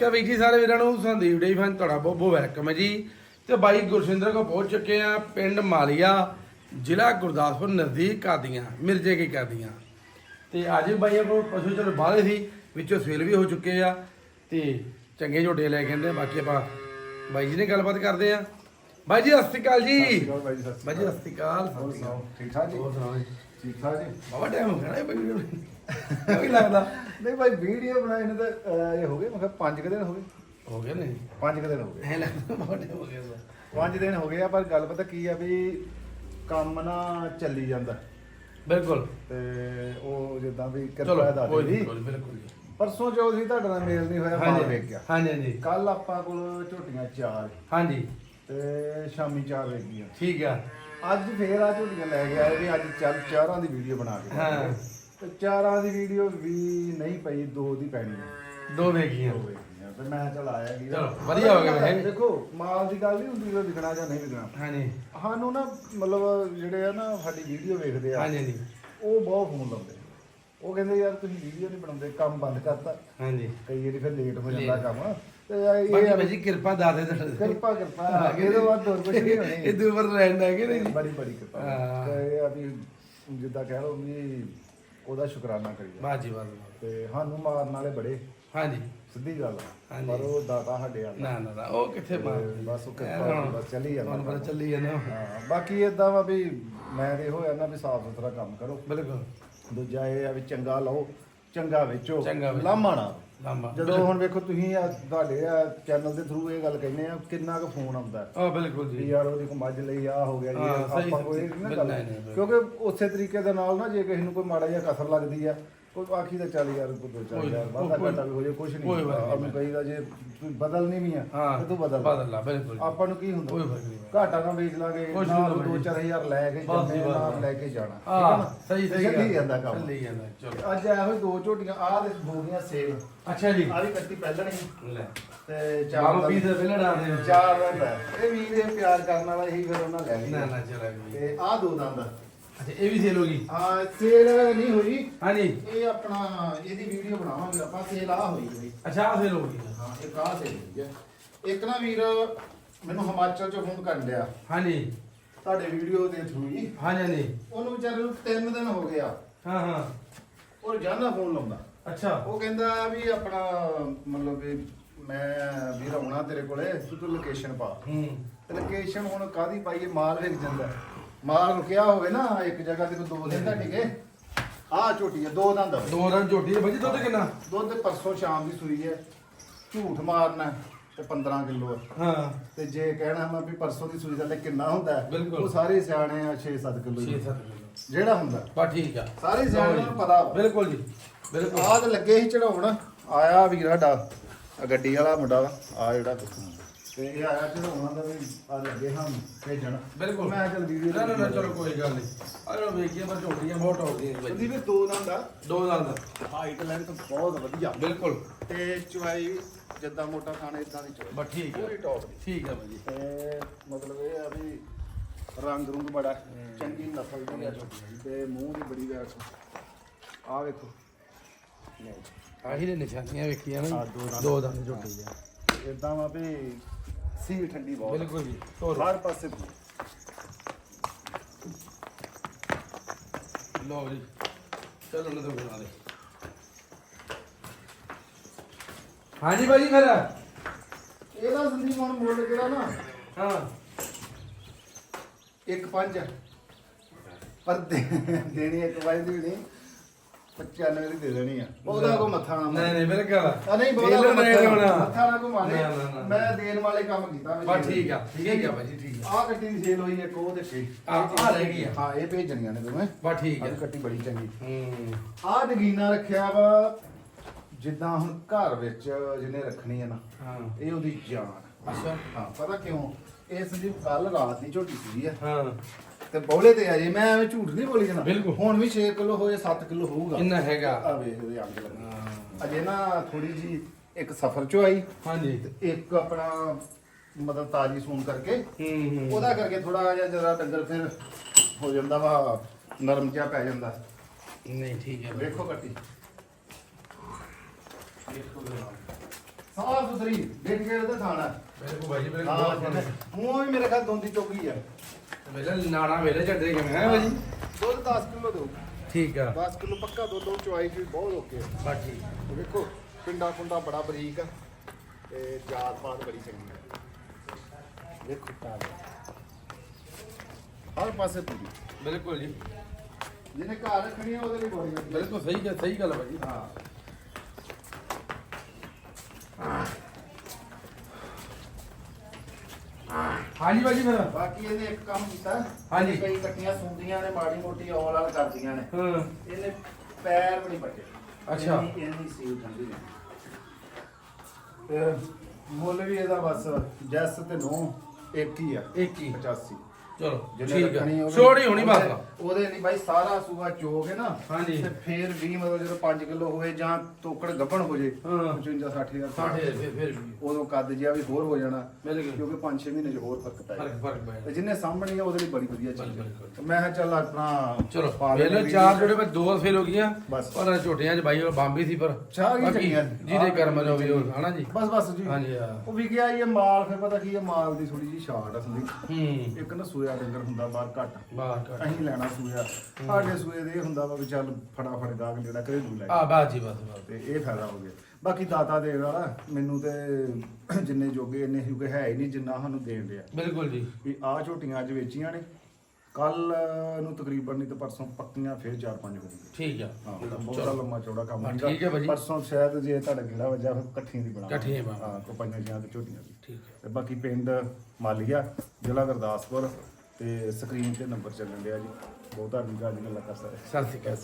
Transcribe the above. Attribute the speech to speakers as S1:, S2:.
S1: ਕਾ ਵੀਰ ਜੀ ਸਾਰੇ ਵੀਰਾਂ ਨੂੰ ਸੰਦੀਪ ਡੇ ਫਨ ਤੁਹਾਡਾ ਬਹੁਤ ਬਹੁਤ ਵੈਲਕਮ ਹੈ ਜੀ। ਤੇ ਬਾਈ ਗੁਰਸਿੰਦਰ ਕੋ ਪਹੁੰਚ ਚੁੱਕੇ ਆ ਪਿੰਡ ਮਾਲੀਆ ਜ਼ਿਲ੍ਹਾ ਗੁਰਦਾਸਪੁਰ ਨਜ਼ਦੀਕ ਕਾਦੀਆਂ ਮਿਰਜੇ ਕੀ ਕਾਦੀਆਂ ਤੇ ਅੱਜ ਬਾਈ ਕੋਲ ਪਸ਼ੂ ਚਲੋ ਬਾਹਲੇ ਸੀ ਵਿੱਚੋਂ ਸੇਲ ਵੀ ਹੋ ਚੁੱਕੇ ਆ। ਤੇ ਚੰਗੇ ਝੋਟੇ ਲੈ ਕੇ ਆਂਦੇ ਬਾਕੀ ਆਪਾਂ ਬਾਈ ਜੀ ਨੇ ਗੱਲਬਾਤ ਕਰਦੇ ਆ। ਬਾਈ ਜੀ ਸਤਿ ਸ਼੍ਰੀ ਅਕਾਲ ਜੀ।
S2: ਬਾਈ ਜੀ, ਸਤਿ ਸ਼੍ਰੀ
S1: ਅਕਾਲ।
S2: ਠੀਕ ਠਾਕ ਜੀ?
S1: ਹੋਰ ਸੁਣਾਓ ਜੀ
S2: ਠੀਕ ਠਾਕ ਜੀ?
S1: ਬਾਬਾ ਟਾਈਮ ਹੋ ਗਿਆ ਨਾ ਇਹ ਬਾਈ ਨੂੰ। ਕੀ ਲੱਗਦਾ?
S2: ਨਹੀਂ ਭਾਈ ਵੀਡੀਓ ਬਣਾਏ ਨੇ ਤਾਂ ਅਹ, ਇਹ ਹੋ ਗਏ ਮੈਂ ਕਿਹਾ 5 ਦਿਨ ਹੋ ਗਏ।
S1: ਹੋ ਗਿਆ ਨਹੀਂ?
S2: 5 ਦਿਨ ਹੋ ਗਏ।
S1: ਐ ਲੱਗਦਾ ਬਾਬਾ ਟਾਈਮ ਹੋ ਗਿਆ
S2: 5 ਦਿਨ ਹੋ ਗਏ ਆ ਪਰ ਗੱਲ ਪਤਾ ਕੀ ਆ ਵੀ ਕੰਮ ਨਾ ਚੱਲੀ ਜਾਂਦਾ।
S1: ਬਿਲਕੁਲ।
S2: ਤੇ ਉਹ ਜਿੱਦਾਂ ਵੀ
S1: ਚਲੋ
S2: ਕਿਰਪਾ ਦਾ
S1: ਕੋਈ
S2: ਜੀ
S1: ਨਹੀਂ ਕੋਈ ਬਿਲਕੁਲ ਜੀ।
S2: ਪਰਸੋਂ ਜੋ ਸੀ ਤੁਹਾਡੇ ਨਾਲ ਮੇਲ ਨਹੀਂ ਹੋਇਆ ਮਾਲ ਵੇਖ ਗਿਆ।
S1: ਹਾਂਜੀ ਹਾਂਜੀ।
S2: ਕੱਲ ਆਪਾਂ ਕੋਲ ਝੋਟੀਆਂ ਚਾਰ।
S1: ਹਾਂਜੀ।
S2: ਤੇ ਸ਼ਾਮੀ ਚਾਰ ਵੇਖ ਗਈਆਂ।
S1: ਠੀਕ ਆ।
S2: ਅੱਜ ਫੇਰ ਆ ਝੋਟੀਆਂ ਲੈ ਕੇ ਆਏ ਵੀ ਅੱਜ ਚੱਲ ਚਾਰਾਂ ਦੀ ਵੀਡੀਓ ਬਣਾ ਕੇ
S1: ਹਾਂ।
S2: ਤੇ ਚਾਰਾਂ ਦੀ ਵੀਡੀਓ ਵੀ ਨਹੀਂ ਪਈ ਦੋ ਦੀ ਪੈਣੀ ਹੈ
S1: ਦੋ ਵੇਖੀਆਂ।
S2: ਗਈਆਂ ਤੇ ਮੈਂ ਚੱਲ ਆਇਆ ਕੀ
S1: ਚਲੋ, ਵਧੀਆ ਹੋ ਗਿਆ ਵੈਸੇ।
S2: ਦੇਖੋ ਮਾਲ ਦੀ ਗੱਲ ਨਹੀਂ ਹੁੰਦੀ ਵੀ ਵਿਕਣਾ ਜਾਂ ਨਹੀਂ ਵਿਕਣਾ।
S1: ਹਾਂਜੀ।
S2: ਸਾਨੂੰ ਨਾ ਮਤਲਬ ਜਿਹੜੇ ਆ ਨਾ ਸਾਡੀ ਵੀਡੀਓ ਵੇਖਦੇ ਆ
S1: ਹਾਂਜੀ ਹਾਂਜੀ।
S2: ਉਹ ਬਹੁਤ ਫੋਨ ਲਾਉਂਦੇ ਉਹ ਕਹਿੰਦੇ ਯਾਰ ਤੁਸੀਂ ਵੀਡੀਓ ਨਹੀਂ ਬਣਾਉਂਦੇ ਕੰਮ ਬੰਦ ਕਰਤਾ।
S1: ਹਾਂਜੀ।
S2: ਕਈ ਵਾਰੀ ਫਿਰ ਲੇਟ ਹੋ ਜਾਂਦਾ। ਕੰਮ।
S1: ਬਾਕੀ
S2: ਆ
S1: ਭਾਈ ਜੀ ਕਿਰਪਾ ਦਾਦੇ ਦਾ
S2: ਕਿਰਪਾ ਕਿਰਪਾ। ਇਹਦੇ ਬਾਅਦ ਹੋਰ ਕੁਝ ਨਹੀਂ ਹੋਣੀ।
S1: ਇਹ ਦੂਰ ਰਹਿਣ ਦਾ ਕਿ ਨਹੀਂ? ਜੀ?
S2: ਬੜੀ ਬੜੀ ਕਿਰਪਾ।
S1: ਹਾਂ।
S2: ਤੇ ਇਹ ਆ ਵੀ ਜਿੱਦਾਂ ਕਹਿ ਲਓ ਵੀ ਉਹਦਾ ਸ਼ੁਕਰਾਨਾ ਕਰੀਏ।
S1: ਬਾਤ ਜੀ ਬਾਤ ਬਾਤ।
S2: ਤੇ ਸਾਨੂੰ ਮਾਰਨ ਵਾਲੇ ਬੜੇ।
S1: ਹਾਂਜੀ।
S2: ਸਿੱਧੀ ਗੱਲ ਆ।
S1: ਹਾਂਜੀ।
S2: ਪਰ ਉਹ ਦਾਤਾ ਸਾਡੇ ਆ
S1: ਨਾ ਨਾ ਨਾ ਉਹ ਕਿੱਥੇ ਮਾਰ
S2: ਬਸ ਉਹ ਕਿਰਪਾ ਬਸ ਚੱਲੀ ਜਾਂਦਾ।
S1: ਤੁਹਾਨੂੰ ਪਤਾ ਚੱਲੀ ਜਾਂਦਾ।
S2: ਹਾਂ ਬਾਕੀ ਇਦਾਂ ਵਾ ਵੀ ਮੈਂ ਤੇ ਇਹੋ ਨਾ ਵੀ ਸਾਫ਼ ਸੁਥਰਾ ਕੰਮ ਕਰੋ।
S1: ਬਿਲਕੁਲ।
S2: ਦੂਜਾ ਇਹ ਆ ਵੀ ਚੰਗਾ ਲਓ ਚੰਗਾ ਵੇਚੋ।
S1: ਚੰਗਾ ਵੇਚੋ।
S2: ਲਾਮਾ ਨਾ।
S1: ਲੰਬਾ
S2: ਜਦੋਂ ਹੁਣ ਵੇਖੋ ਤੁਸੀਂ ਆ ਤੁਹਾਡੇ ਆ ਚੈਨਲ ਦੇ ਥਰੂ ਇਹ ਗੱਲ ਕਹਿੰਦੇ ਆ ਕਿੰਨਾ ਕੁ ਫੋਨ ਆਉਂਦਾ ਹੈ।
S1: ਆ ਬਿਲਕੁਲ
S2: ਵੀ
S1: ਜੀ
S2: ਯਾਰ ਉਹਦੀ ਕੋ ਮੱਝ ਲਈ ਆ ਹੋ ਗਿਆ ਜੀ
S1: ਹਾਂ,
S2: ਆਪਾਂ ਕੋਈ ਨਾ
S1: ਨਹੀਂ,
S2: ਗੱਲ
S1: ਨਹੀਂ।
S2: ਕਿਉਂਕਿ ਉਸੇ ਤਰੀਕੇ ਦੇ ਨਾਲ ਨਾ ਜੇ ਕਿਸੇ ਨੂੰ ਕੋਈ ਮਾੜਾ ਜਿਹਾ ਕਸਰ ਲੱਗਦੀ ਆ ਕੋਈ ਆਖੀ ਦਾ ਚੱਲ ਯਾਰ ਕੋਈ ਦੋ ਚੱਲ
S1: ਕੋਈ-
S2: ਯਾਰ ਵਾਧਾ
S1: ਕੋਈ-
S2: ਘਾਟਾ ਵੀ ਹੋ ਜੇ ਕੁਝ ਨਹੀਂ
S1: ਨਹੀਂ।
S2: ਉਹਨੂੰ ਕਹੀਦਾ ਜੇ ਤੂੰ ਬਦਲਣੀ ਵੀ ਆ ਤੇ ਤੂੰ ਬਦਲ
S1: ਬਦਲ ਲਾ ਬਿਲਕੁਲ
S2: ਆਪਾਂ ਨੂੰ ਕੀ ਹੁੰਦਾ?
S1: ਕੋਈ ਫ਼ਰਕ ਨਹੀਂ।
S2: ਘਾਟਾ ਨਾ ਵੇਚ ਲਾਂਗੇ ਨਾ
S1: ਨਹੀਂ
S2: ਦੋ
S1: ਭਾਈ।
S2: 4000 ਲੈ ਕੇ ਜੰਮੇ
S1: ਬਸ,
S2: ਨਾ
S1: ਬਸ।
S2: ਲੈ ਕੇ ਜਾਣਾ। ਠੀਕ ਆ
S1: ਹਾਂ
S2: ਨਾ?
S1: ਸਹੀ ਸਹੀ
S2: ਚੱਲੀ ਜਾਂਦਾ ਕੰਮ।
S1: ਚੱਲੀ ਜਾਂਦਾ ਚਲੋ।
S2: ਅੱਜ ਇਹੋ ਦੋ ਝੋਟੀਆਂ ਆਹ ਦੇ ਹੋ ਗਈਆਂ ਸੇਲ।
S1: ਅੱਛਾ ਜੀ।
S2: ਆ ਵੀ ਕੱਟੀ ਪਹਿਲਣ।
S1: ਲੈ।
S2: ਤੇ ਚਾਰ
S1: ਪੀਸ ਦੇ ਪਹਿਲਾਂ ਡਾਲ ਦੇ
S2: ਚਾਰ ਹੈ ਇਹ ਵੀਰ ਇਹ ਪਿਆਰ ਕਰਨ ਵਾਲਾ ਇਹੀ ਫਿਰ ਉਹਨਾਂ ਲੈ ਲਈ
S1: ਨਾ ਚਲਾ ਗਈ
S2: ਤੇ ਆਹ ਦੋ ਦੰਦ
S1: ਅੱਛਾ ਇਹ ਵੀ ਸੇਲ ਹੋ ਗਈ?
S2: ਹਾਂ ਸੇਲ ਨਹੀਂ ਹੋਈ।
S1: ਹਾਂਜੀ।
S2: ਇਹ ਆਪਣਾ ਇਹਦੀ ਵੀਡੀਓ ਬਣਾਵਾਂਗੇ ਆਪਾਂ ਸੇਲ ਆ ਹੋਈ ਹੋਈ
S1: ਅੱਛਾ ਆ ਸੇਲ ਹੋ ਗਈ।
S2: ਹਾਂ ਇੱਕ ਆਹ ਸੇਲ ਹੋਈ ਹੈ। ਇੱਕ ਨਾ ਵੀਰ ਮੈਨੂੰ ਹਿਮਾਚਲ ਚੋਂ ਫੋਨ ਕਰਨ ਡਿਆ।
S1: ਹਾਂਜੀ।
S2: ਤੁਹਾਡੇ ਵੀਡੀਓ ਦੇ ਥਰੂ ਹੀ
S1: ਹਾਂਜੀ ਹਾਂਜੀ।
S2: ਉਹਨੂੰ ਵਿਚਾਰੇ ਨੂੰ 3 ਦਿਨ ਹੋ ਗਏ ਆ।
S1: ਹਾਂ ਹਾਂ।
S2: ਉਹ ਜਾਨਾ ਫੋਨ ਲਾਉਂਦਾ।
S1: ਅੱਛਾ।
S2: ਉਹ ਕਹਿੰਦਾ ਵੀ ਆਪਣਾ ਮਤਲਬ ਵੀ ਮੈਂ ਵੀਰ ਆਉਣਾ ਤੇਰੇ ਕੋਲੇ ਤੂੰ ਲੋਕੇਸ਼ਨ ਪਾ।
S1: ਹੂੰ।
S2: ਲੋਕੇਸ਼ਨ ਹੁਣ ਕਾਦੀ ਪਾਈਏ ਮਾਲ ਵਿਕ ਜਾਂਦਾ ਮਾਲ ਰੁਕਿਆ ਹੋਵੇ ਨਾ ਇੱਕ ਜਗ੍ਹਾ ਤੇ ਕੋਈ ਦੋ ਦਿਨ ਦਾ ਟਿਕੇ ਆਹ ਝੋਟੀ ਹੈ ਦੋ ਦੰਦ ਆ।
S1: ਦੋ ਰਨ ਝੋਟੀ ਹੈ ਬਾਜੀ ਦੁੱਧ ਕਿੰਨਾ?
S2: ਦੁੱਧ ਪਰਸੋਂ ਸ਼ਾਮ ਦੀ ਸੂਈ ਹੈ ਝੂਠ ਮਾਰਨਾ ਤੇ 15 ਕਿਲੋ ਹੈ
S1: ਹਾਂ।
S2: ਤੇ ਜੇ ਕਹਿਣਾ ਮੈਂ ਵੀ ਪਰਸੋਂ ਦੀ ਸੂਈ ਦਾ ਲੈ ਕਿੰਨਾ ਹੁੰਦਾ ਹੈ,
S1: ਬਿਲਕੁਲ।
S2: ਉਹ ਸਾਰੇ ਸਿਆਣੇ ਆ 6-7 ਕਿਲੋ
S1: 6-7 ਕਿਲੋ।
S2: ਜਿਹੜਾ ਹੁੰਦਾ।
S1: ਬਾ ਠੀਕ ਆ।
S2: ਸਾਰੇ ਸਿਆਣਿਆਂ ਨੂੰ ਪਤਾ ਵਾ।
S1: ਬਿਲਕੁਲ ਜੀ ਬਿਲਕੁਲ।
S2: ਆਹ ਤੇ ਲੱਗੇ ਸੀ ਚੜਾਉਣ। ਆਇਆ ਵੀਰ ਸਾਡਾ ਆਹ ਗੱਡੀ ਵਾਲਾ ਮੁੰਡਾ ਵਾ ਆ ਜਿਹੜਾ ਤੇ ਇਹ ਆਇਆ ਚੜਾਉਣਾ ਦਾ ਵੀ ਆ ਲੱਗੇ ਹਾਂ ਭੇਜਣ।
S1: ਬਿਲਕੁਲ।
S2: ਮੈਂ ਚੱਲ ਵੀਡੀਓ
S1: ਨਾ ਨਾ ਨਾ ਚਲੋ ਕੋਈ ਗੱਲ ਨਹੀਂ। ਆ ਲੋ ਵੇਖੀਏ ਪਰ ਝੋਟੀਆਂ ਬਹੁਤ ਟੌਪ ਦੀਆਂ ਬਾਜੀ
S2: ਸੰਦੀਪ ਦੋ ਦੰਦ ਦਾ।
S1: ਦੋ ਨਾਲ ਦਾ।
S2: ਹਾਈਟ ਲੈਂਥ ਬਹੁਤ ਵਧੀਆ।
S1: ਬਿਲਕੁਲ।
S2: ਤੇ ਚੁਆਈ ਜਿੱਦਾਂ ਮੋਟਾ ਖਾਣਾ ਇਦਾਂ ਦੀ ਚੁਆਈ।
S1: ਬਾ ਠੀਕ
S2: ਪੂਰੀ
S1: ਆ
S2: ਟੌਪ ਦੀ
S1: ਠੀਕ ਆ ਬਾਜੀ
S2: ਤੇ ਮਤਲਬ ਇਹ ਆ ਵੀ ਰੰਗ ਰੁੰਗ ਬੜਾ ਚੰਗੀ ਨਸਲ ਦੀ ਆ ਤੇ ਮੂੰਹ ਦੀ ਬੜੀ ਵੈਸ ਆ। ਵੇਖੋ।
S1: ਆਹੀ ਨਿਸ਼ਾਨੀਆਂ ਵੇਖੀਆਂ ਨਾ
S2: ਆਹ ਦੋ ਦੰਦ।
S1: ਦੋ ਦੰਦ ਝੋਟੀ ਆ
S2: ਇਦਾਂ ਵਾ ਵੀ ਸੀਲ ਠੰਡੀ ਬਹੁਤ।
S1: ਬਿਲਕੁਲ ਜੀ ਤੋਰ
S2: ਹਰ ਪਾਸੇ
S1: ਲਓ ਜੀ ਚਲੋ ਨਾ ਤੋਂ ਬਣਾ ਦੇ ਹਾਂਜੀ ਬਾਜੀ ਫਿਰ।
S2: ਇਹਦਾ ਸੰਦੀਪ ਹੁਣ ਮੁੱਲ ਜਿਹੜਾ ਨਾ?
S1: ਹਾਂ।
S2: ਇੱਕ ਪੰਜ। ਆ। ਪਰ ਦੇ- ਦੇਣੀ ਇੱਕ ਪੰਜ ਦੀ ਵੀ ਨਹੀਂ 95 ਦੀ ਦੇ ਦੇਣੀ ਆ। ਉਹਦਾ ਕੋ ਮੱਥਾ ਨਾ
S1: ਨਹੀਂ ਨਹੀਂ ਬਿਲਕੁਲ।
S2: ਆ ਨਹੀਂ ਬਹੁਤਾ
S1: ਇਹਨੂੰ
S2: ਕੋ
S1: ਨਹੀਂ
S2: ਮੱਥਾ ਨਾ ਕੋ ਮਾਰੇ।
S1: ਨਾ, ਨਾ, ਨਾ।
S2: ਮੈਂ ਦੇਣ ਵਾਲੇ ਕੰਮ ਕੀਤਾ ਵੀ
S1: ਠੀਕ ਆ ਠੀਕ ਆ ਬਾਜੀ ਠੀਕ ਆ।
S2: ਆਹ ਕੱਟੀ ਦੀ ਸੇਲ ਹੋਈ ਇੱਕ ਉਹ ਦੇਖੀ।
S1: ਆਹ- ਆਹ ਰਹਿ ਗਈ ਆ।
S2: ਹਾਂ ਇਹ ਭੇਜਣੀਆਂ ਨੇ ਦੋਵੇਂ।
S1: ਬਾ ਠੀਕ
S2: ਆਹ
S1: ਆ
S2: ਕੱਟੀ ਬੜੀ ਚੰਗੀ।
S1: ਹੂੰ।
S2: ਆਹ ਨਗੀਨਾ ਰੱਖਿਆ ਵਾ ਜਿੱਦਾਂ ਹੁਣ ਘਰ ਵਿੱਚ ਜਿਹਨੇ ਰੱਖਣੀ ਹੈ ਨਾ
S1: ਹਾਂ।
S2: ਇਹ ਉਹਦੀ ਜਾਨ।
S1: ਅੱਛਾ।
S2: ਹਾਂ ਪਤਾ ਕਿਉਂ? ਇਹ ਸੰਦੀਪ ਕੱਲ ਰਾਤ ਦੀ ਝੋਟੀ ਸੀ ਆ।
S1: ਹਾਂ।
S2: ਤੇ ਬੌਲੇ ਤੇ ਆ ਜੇ ਮੈਂ ਐਵੇਂ ਝੂਠ ਨਹੀਂ ਬੋਲੀ ਜਾਣਾ
S1: ਬਿਲਕੁਲ।
S2: ਹੁਣ ਵੀ 6 ਕਿਲੋ ਹੋਏ 7 ਕਿਲੋ ਹੋਊਗਾ।
S1: ਇੰਨਾ ਹੈਗਾ।
S2: ਆ ਵੇਖ ਉਹਦੇ ਅੰਗ ਲੱਗੇ।
S1: ਹਾਂ।
S2: ਅਜੇ ਨਾ ਥੋੜੀ ਜੀ ਇੱਕ ਸਫਰ ਚੋਂ ਆਈ।
S1: ਹਾਂਜੀ।
S2: ਤੇ ਇੱਕ ਆਪਣਾ ਮਤਲਬ ਤਾਜੀ ਸੂਨ ਕਰਕੇ।
S1: ਹੂੰ ਹੂੰ।
S2: ਉਹਦਾ ਕਰਕੇ ਥੋੜਾ ਜਿਹਾ ਜਰਾ ਡੰਗਰ ਫਿਰ ਹੋ ਜਾਂਦਾ ਵਾ ਨਰਮ ਜਿਹਾ ਪੈ ਜਾਂਦਾ।
S1: ਨਹੀਂ ਠੀਕ ਹੈ।
S2: ਵੇਖੋ ਕੱਟੀ। ਵੇਖੋ। ਸਾਫ਼ ਸੁਥਰੀ। ਦੇਖ ਕੇ ਉਹਦਾ ਖਾਣਾ
S1: ਬਿਲਕੁਲ ਬਾਈ ਜੀ ਬਿਲਕੁਲ
S2: ਹਾਂ
S1: ਬਹੁਤ
S2: ਵੀ ਮੇਰੇ ਖਿਆਲ ਦੋਂਦੀ ਚੋਗੀ ਆ।
S1: ਵੇਲੇ ਨਾਣਾ ਵੇਲੇ ਛੱਡੇ ਕਿਵੇਂ ਹੈ ਬਾਈ ਜੀ
S2: ਦੁੱਧ 10 ਕਿਲੋ ਦੋ
S1: ਠੀਕ ਆ।
S2: 10 ਕਿਲੋ ਪੱਕਾ ਦੁੱਧ ਉਹ ਚੁਆਈ ਵੀ ਬਹੁਤ ਓਕੇ ਆ।
S1: ਬਸ ਠੀਕ
S2: ਤੇ ਵੇਖੋ ਪਿੰਡਾ ਪੁੰਡਾ ਬੜਾ ਬਰੀਕ ਆ ਤੇ ਜਾਤ ਪਾਤ ਬੜੀ ਚੰਗੀ ਆ। ਵੇਖੋ ਤਾਲ ਹਰ ਪਾਸੇ ਪੂਰੀ।
S1: ਬਿਲਕੁਲ ਜੀ।
S2: ਜਿਹਨੇ ਘਰ ਰੱਖਣੀ ਆ ਉਹਦੇ ਲਈ ਬੜੀ ਵਧੀਆ
S1: ਬਿਲਕੁਲ ਸਹੀ ਗੱਲ ਸਹੀ ਗੱਲ ਬਾਈ ਜੀ
S2: ਹਾਂ।
S1: ਹਾਂਜੀ ਬਾਈ ਜੀ ਫਿਰ।
S2: ਬਾਕੀ ਇਹਨੇ ਇੱਕ ਕੰਮ ਕੀਤਾ
S1: ਹਾਂਜੀ।
S2: ਕਈ ਕੱਟੀਆਂ ਸੁੰਦੀਆਂ ਨੇ ਮਾੜੀ ਮੋਟੀ ਔਲ ਵਾਲ ਕਰਦੀਆਂ ਨੇ।
S1: ਹਾਂ।
S2: ਇਹਨੇ ਪੈਰ ਵੀ ਨਹੀਂ ਪੱਟੇ।
S1: ਅੱਛਾ।
S2: ਇੰਨੀ- ਇੰਨੀ ਸੀਲ ਠੰਡੀ ਨੇ ਤੇ ਮੁੱਲ ਵੀ ਇਹਦਾ ਬਸ ਜੈਸ ਤੇ ਨੋ ਇੱਕ ਹੀ ਆ।
S1: ਇੱਕ ਹੀ।
S2: 85
S1: ਚਲੋ
S2: ਜਿਹਨੇ
S1: ਠੀਕ
S2: ਰੱਖਣੀ
S1: ਆ
S2: ਹੋਵੇ-
S1: ਛੋੜੀ ਹੋਣੀ ਬਸ।
S2: ਉਹਦੇ- ਉਹਦੇ ਲਈ ਬਾਈ ਸਾਰਾ ਸੂਆ ਚੋਗੇ ਨਾ।
S1: ਹਾਂਜੀ।
S2: ਤੇ ਫੇਰ ਵੀ ਮਤਲਬ ਜਦੋਂ 5 ਕਿਲੋ ਹੋਏ ਜਾਂ ਤੋਕੜ ਗੱਭਣ ਹੋ ਜੇ
S1: ਹਾਂ।
S2: 55 60 ਹਜ਼ਾਰ
S1: 60 ਫਿਰ ਫਿਰ ਵੀ
S2: ਉਦੋਂ ਕੱਦ ਜਿਹਾ ਵੀ ਹੋਰ ਹੋ ਜਾਣਾ
S1: ਬਿਲਕੁਲ।
S2: ਕਿਉਂਕਿ 5-6 ਮਹੀਨੇ ਚ ਹੋਰ ਫ਼ਰਕ ਪੈ
S1: ਫ਼ਰਕ
S2: ਜਾਣਾ
S1: ਫ਼ਰਕ ਪੈ
S2: ਤੇ ਜਿੰਨੇ ਸਾਹਮਣੇ ਆ ਉਹਦੇ ਲਈ ਬੜੀ ਵਧੀਆ ਚੀਜ਼
S1: ਬਿਲਕੁਲ,
S2: ਹੈ ਤੇ ਮੈਂ ਕਿਹਾ ਚੱਲ ਆਪਣਾ
S1: ਚਲੋ
S2: ਪਾ ਲੈਂਦੇ
S1: ਵੇਲੇ
S2: ਵੀਡੀਓ
S1: ਚਾਰ। ਜੋੜੇ ਵਿੱਚ ਦੋ ਫੇਲ ਹੋ ਗਈਆਂ
S2: ਬਸ।
S1: ਪਰ ਝੋਟੀਆਂ ਚ ਬਾਈ ਉਹ ਬੰਬੀ ਸੀ ਪਰ।
S2: ਚਾਰ ਹੀ
S1: ਬਾਕੀ
S2: ਚੰਗੀਆਂ।
S1: ਜਿਹਦੇ ਕਰਮ ਜੋ ਵੀ ਉਹ
S2: ਚੰਗੀ।
S1: ਹਨਾ ਜੀ?
S2: ਬਸ ਬਸ ਜੀ।
S1: ਹਾਂਜੀ ਹਾਂ।
S2: ਉਹ ਵੀ ਗਿਆ ਇਹ ਮਾਲ ਫਿਰ ਪਤਾ ਕੀ ਹੈ ਮਾਲ ਦੀ ਥੋੜੀ ਜੀ ਸ਼ਾਰਟ
S1: ਹੂੰ।
S2: ਇੱਕ ਨਾ ਸੂਆ ਡੰਗਰ ਹੁੰਦਾ ਬਾਹਰ ਘੱਟ।
S1: ਬਾਹਰ ਕਰ
S2: ਅਸੀਂ ਲੈਣਾ ਸੂਆ। ਸਾਡੇ ਸੂਏ ਦੇ ਇਹ ਹੁੰਦਾ ਵਾ ਵੀ ਚੱਲ ਫਟਾਫਟ ਗਾਹਕ ਜਿਹੜਾ ਘਰੇਲੂ ਲੈ
S1: ਆ ਬਾਤ ਜੀ ਬਸ ਬਸ।
S2: ਤੇ ਇਹ ਫਾਇਦਾ ਹੋ ਗਿਆ। ਬਾਕੀ ਦਾਤਾ ਦੇਣ ਵਾਲਾ ਮੈਨੂੰ ਤੇ ਜਿੰਨੇ ਜੋਗੇ ਇੰਨੇ ਜੋਗੇ ਹੈ ਹੀ ਨਹੀਂ ਜਿੰਨਾ ਸਾਨੂੰ ਦੇਣ ਡਿਆ।
S1: ਬਿਲਕੁਲ ਜੀ।
S2: ਵੀ ਆਹ ਝੋਟੀਆਂ ਅੱਜ ਵੇਚੀਆਂ ਨੇ। ਕੱਲ ਨੂੰ ਤਕਰੀਬਨ ਨਹੀਂ ਤੇ ਪਰਸੋਂ ਪੱਕੀਆਂ ਫਿਰ ਚਾਰ ਪੰਜ ਹੋ ਗਈਆਂ।
S1: ਠੀਕ ਆ।
S2: ਹਾਂ ਬਹੁਤਾ ਲੰਮਾ ਚੌੜਾ ਕੰਮ
S1: ਹਾਂ। ਠੀਕ ਹੈ ਭਾਜੀ।
S2: ਪਰਸੋਂ ਸ਼ਾਇਦ ਜੇ ਤੁਹਾਡਾ ਗੇੜਾ ਵੱਜਾ ਫਿਰ ਇਕੱਠੀਆਂ ਦੀ ਬਣਾ
S1: ਇਕੱਠੀਆਂ ਹੀ।
S2: ਹਾਂ ਕੋ ਪੰਜਾਂ ਜਿਹਾਂ ਤੇ ਝੋਟੀਆਂ ਦੀ।
S1: ਠੀਕ ਹੈ
S2: ਤੇ ਬਾਕੀ ਪਿੰਡ ਮਾਲੀਆ ਜ਼ਿਲ੍ਹਾ ਗੁਰਦਾਸਪੁਰ। ਤੇ ਸਕਰੀਨ ਤੇ ਨੰਬਰ ਚੱਲਣ ਡਿਆ ਜੀ। ਬਹੁਤਾ ਨਹੀਂ ਗੱਲ ਗੱਲਾਂ ਕਰ ਸਕਦੇ।
S1: ਸਤਿ ਸ਼੍ਰੀ ਅਕਾਲ।